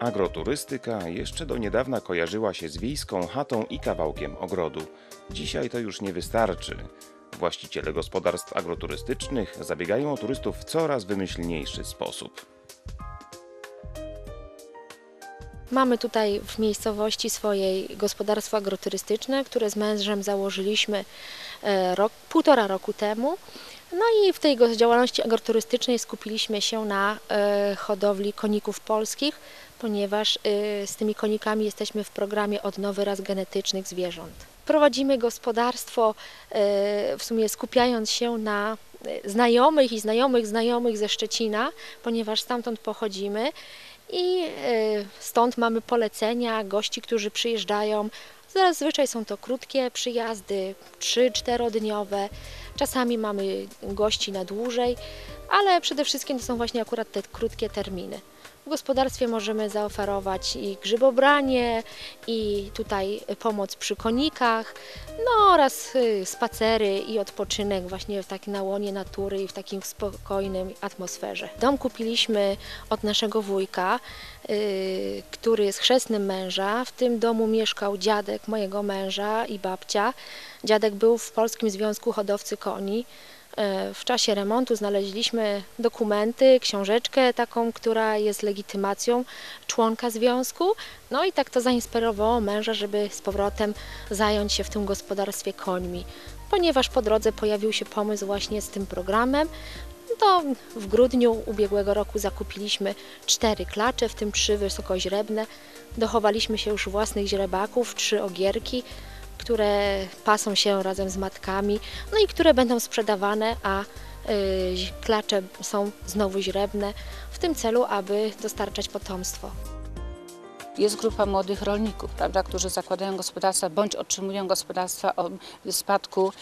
Agroturystyka jeszcze do niedawna kojarzyła się z wiejską chatą i kawałkiem ogrodu. Dzisiaj to już nie wystarczy. Właściciele gospodarstw agroturystycznych zabiegają o turystów w coraz wymyślniejszy sposób. Mamy tutaj w miejscowości swojej gospodarstwo agroturystyczne, które z mężem założyliśmy e, rok, półtora roku temu. No i w tej działalności agroturystycznej skupiliśmy się na e, hodowli koników polskich, ponieważ e, z tymi konikami jesteśmy w programie odnowy ras genetycznych zwierząt. Prowadzimy gospodarstwo e, w sumie skupiając się na e, znajomych i znajomych znajomych ze Szczecina, ponieważ stamtąd pochodzimy i stąd mamy polecenia gości, którzy przyjeżdżają. Zazwyczaj są to krótkie przyjazdy, 3-4 dniowe. Czasami mamy gości na dłużej, ale przede wszystkim to są właśnie akurat te krótkie terminy. W gospodarstwie możemy zaoferować i grzybobranie, i tutaj pomoc przy konikach, no oraz y, spacery i odpoczynek właśnie w takim na łonie natury i w takim spokojnym atmosferze. Dom kupiliśmy od naszego wujka, y, który jest chrzestnym męża. W tym domu mieszkał dziadek mojego męża i babcia. Dziadek był w Polskim Związku Hodowcy Koni. E, W czasie remontu znaleźliśmy dokumenty, książeczkę taką, która jest legitymacją członka związku. No i tak to zainspirowało męża, żeby z powrotem zająć się w tym gospodarstwie końmi. Ponieważ po drodze pojawił się pomysł właśnie z tym programem, to w grudniu ubiegłego roku zakupiliśmy cztery klacze, w tym trzy wysokoźrebne. Dochowaliśmy się już własnych źrebaków, trzy ogierki, które pasą się razem z matkami, no i które będą sprzedawane, a y, klacze są znowu źrebne w tym celu, aby dostarczać potomstwo. Jest grupa młodych rolników, prawda, którzy zakładają gospodarstwa bądź otrzymują gospodarstwa o spadku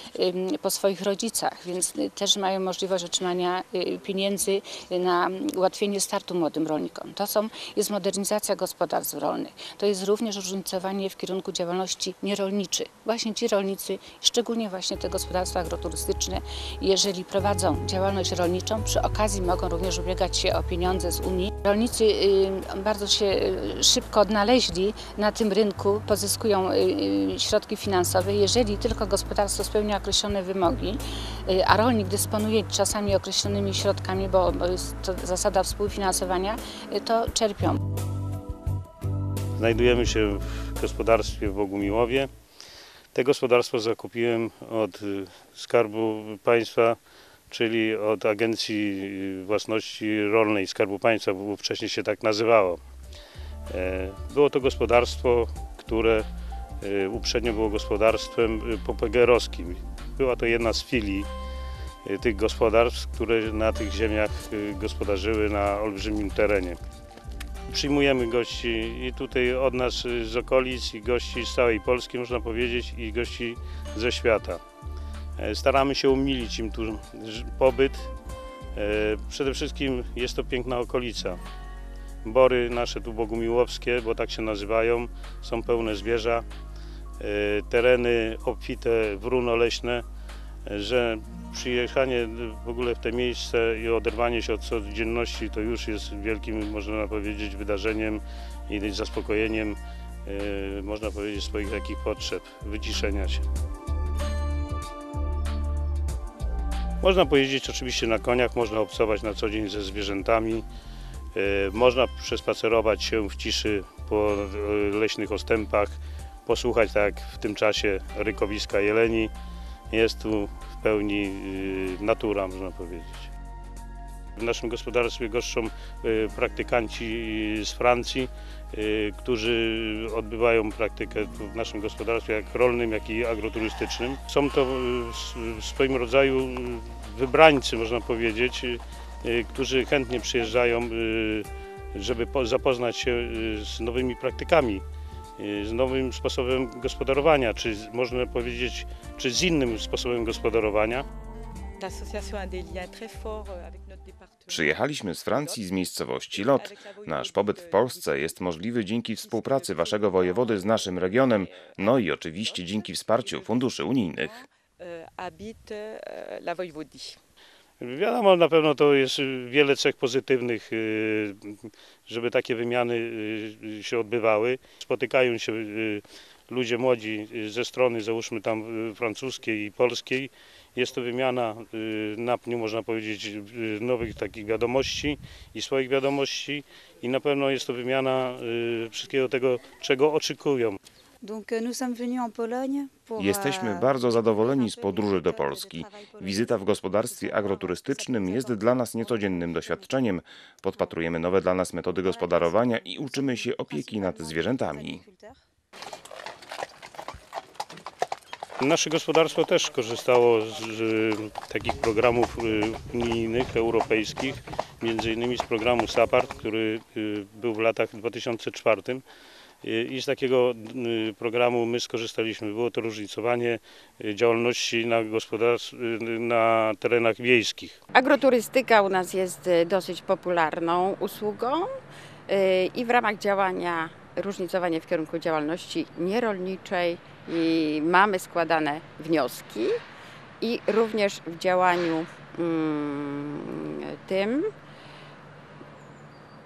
po swoich rodzicach, więc y, też mają możliwość otrzymania y, pieniędzy na ułatwienie startu młodym rolnikom. To są, jest modernizacja gospodarstw rolnych. To jest również różnicowanie w kierunku działalności nierolniczej. Właśnie ci rolnicy, szczególnie właśnie te gospodarstwa agroturystyczne, jeżeli prowadzą działalność rolniczą, przy okazji mogą również ubiegać się o pieniądze z Unii. Rolnicy y, bardzo się y, szybko odnaleźli na tym rynku, pozyskują y, y, środki finansowe, jeżeli tylko gospodarstwo spełnia określone wymogi, y, a rolnik dysponuje czasami określonymi środkami, bo, jest to zasada współfinansowania, to czerpią. Znajdujemy się w gospodarstwie w Bogumiłowie. Te gospodarstwo zakupiłem od Skarbu Państwa, czyli od Agencji Własności Rolnej Skarbu Państwa, bo wcześniej się tak nazywało. E, Było to gospodarstwo, które y, uprzednio było gospodarstwem y, popegerowskim. Była to jedna z filii tych gospodarstw, które na tych ziemiach gospodarzyły na olbrzymim terenie. Przyjmujemy gości i tutaj od nas z okolic, i gości z całej Polski, można powiedzieć, i gości ze świata. E, Staramy się umilić im tu pobyt. E, Przede wszystkim jest to piękna okolica. Bory nasze tu bogumiłowskie, bo tak się nazywają, są pełne zwierza. E, Tereny obfite w runo leśne, e, że przyjechanie w ogóle w te miejsce i oderwanie się od codzienności to już jest wielkim, można powiedzieć, wydarzeniem i zaspokojeniem, e, można powiedzieć, swoich takich potrzeb, wyciszenia się. Można pojeździć oczywiście na koniach, można obcować na co dzień ze zwierzętami, można przespacerować się w ciszy po e, leśnych ostępach, posłuchać tak w tym czasie rykowiska jeleni. Jest tu w pełni y, natura, można powiedzieć. W naszym gospodarstwie goszczą y, praktykanci z Francji, y, którzy odbywają praktykę w naszym gospodarstwie, jak rolnym, jak i agroturystycznym. Są to w swoim rodzaju wybrańcy, można powiedzieć, którzy chętnie przyjeżdżają, y, żeby po- zapoznać się y, z nowymi praktykami, y, z nowym sposobem gospodarowania, czy można powiedzieć, czy z innym sposobem gospodarowania. Euh. Przyjechaliśmy z Francji z miejscowości Lot. Nasz pobyt w Polsce jest możliwy dzięki współpracy waszego wojewody z naszym regionem, no i oczywiście dzięki wsparciu funduszy unijnych. Euh, habite euh, la Voïvodie. Wiadomo, na pewno to jest y, wiele cech pozytywnych, y, żeby takie wymiany y, się odbywały. Spotykają się ludzie młodzi ze strony, załóżmy tam francuskiej i polskiej. Jest to wymiana na pniu, można powiedzieć, nowych takich wiadomości i swoich wiadomości i na pewno jest to wymiana wszystkiego tego, czego oczekują. Euh, Jesteśmy euh, bardzo zadowoleni z podróży do Polski. Wizyta w gospodarstwie agroturystycznym jest dla nas niecodziennym doświadczeniem. Podpatrujemy nowe dla nas metody gospodarowania i uczymy się opieki nad zwierzętami. Nasze gospodarstwo też korzystało z, z takich programów y, unijnych, europejskich, między innymi z programu SAPART, który y, był w latach 2004. Y, I z takiego y, programu my skorzystaliśmy. Było to różnicowanie y, działalności na, na terenach wiejskich. Agroturystyka u nas jest dosyć popularną usługą i w ramach działania różnicowanie w kierunku działalności nierolniczej i mamy składane wnioski i również w działaniu mm, tym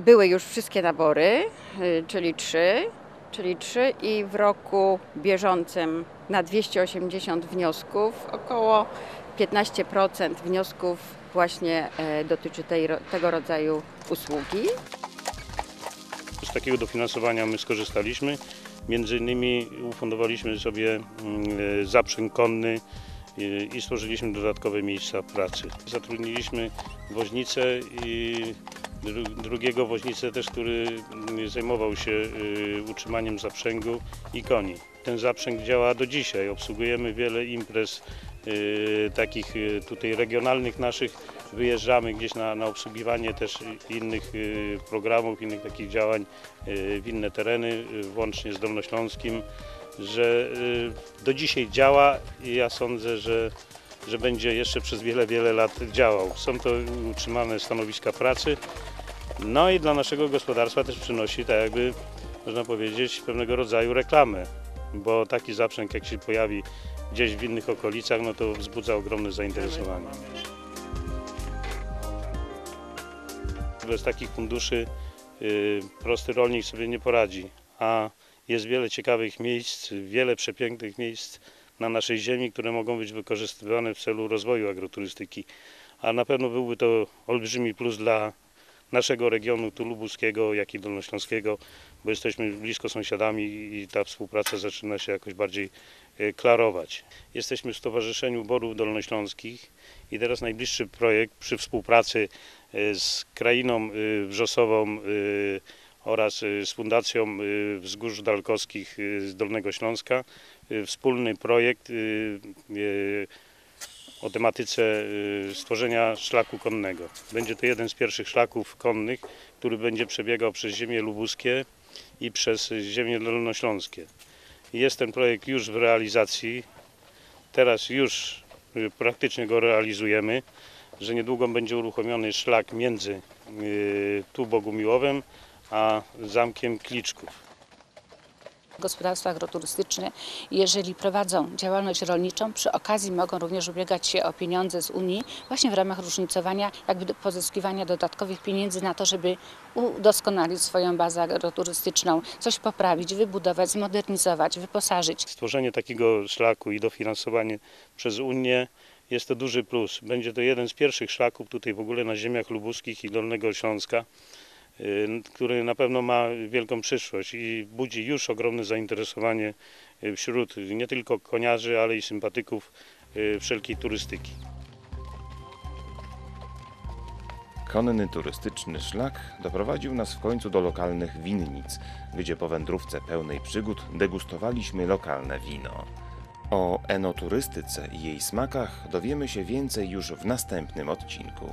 były już wszystkie nabory, y, czyli trzy, czyli trzy i w roku bieżącym na 280 wniosków około 15% wniosków właśnie e, dotyczy tej, tego rodzaju usługi. Z takiego dofinansowania my skorzystaliśmy. Między innymi ufundowaliśmy sobie mm, e, zaprzęg konny e, i stworzyliśmy dodatkowe miejsca pracy. Zatrudniliśmy woźnicę i drugiego woźnicę też, który zajmował się e, utrzymaniem zaprzęgu i koni. Ten zaprzęg działa do dzisiaj. Obsługujemy wiele imprez e, takich e, tutaj regionalnych naszych. Wyjeżdżamy gdzieś na, na obsługiwanie też innych programów, innych takich działań w inne tereny, włącznie z Dolnośląskim, że do dzisiaj działa i ja sądzę, że, że będzie jeszcze przez wiele, wiele lat działał. Są to utrzymane stanowiska pracy, no i dla naszego gospodarstwa też przynosi, tak jakby, można powiedzieć, pewnego rodzaju reklamę, bo taki zaprzęg jak się pojawi gdzieś w innych okolicach, no to wzbudza ogromne zainteresowanie. Bez takich funduszy y, prosty rolnik sobie nie poradzi, a jest wiele ciekawych miejsc, wiele przepięknych miejsc na naszej ziemi, które mogą być wykorzystywane w celu rozwoju agroturystyki. A na pewno byłby to olbrzymi plus dla naszego regionu, tu lubuskiego, jak i dolnośląskiego, bo jesteśmy blisko sąsiadami i ta współpraca zaczyna się jakoś bardziej e, klarować. Jesteśmy w Stowarzyszeniu Borów Dolnośląskich i teraz najbliższy projekt przy współpracy e, z Krainą e, Wrzosową oraz e, z Fundacją e, Wzgórz Dalkowskich e, z Dolnego Śląska wspólny projekt o tematyce y, stworzenia szlaku konnego. Będzie to jeden z pierwszych szlaków konnych, który będzie przebiegał przez ziemię lubuskie i przez ziemię dolnośląskie. Jest ten projekt już w realizacji. Teraz już y, praktycznie go realizujemy, że niedługo będzie uruchomiony szlak między y, tu Bogumiłowem a zamkiem Kliczków. Gospodarstwa agroturystyczne, jeżeli prowadzą działalność rolniczą, przy okazji mogą również ubiegać się o pieniądze z Unii właśnie w ramach różnicowania, jakby pozyskiwania dodatkowych pieniędzy na to, żeby udoskonalić swoją bazę agroturystyczną, coś poprawić, wybudować, zmodernizować, wyposażyć. Stworzenie takiego szlaku i dofinansowanie przez Unię jest to duży plus. Będzie to jeden z pierwszych szlaków tutaj w ogóle na ziemiach lubuskich i Dolnego Śląska, który na pewno ma wielką przyszłość i budzi już ogromne zainteresowanie y, wśród nie tylko koniarzy, ale i sympatyków y, wszelkiej turystyki. Konny turystyczny szlak doprowadził nas w końcu do lokalnych winnic, gdzie po wędrówce pełnej przygód degustowaliśmy lokalne wino. O enoturystyce i jej smakach dowiemy się więcej już w następnym odcinku.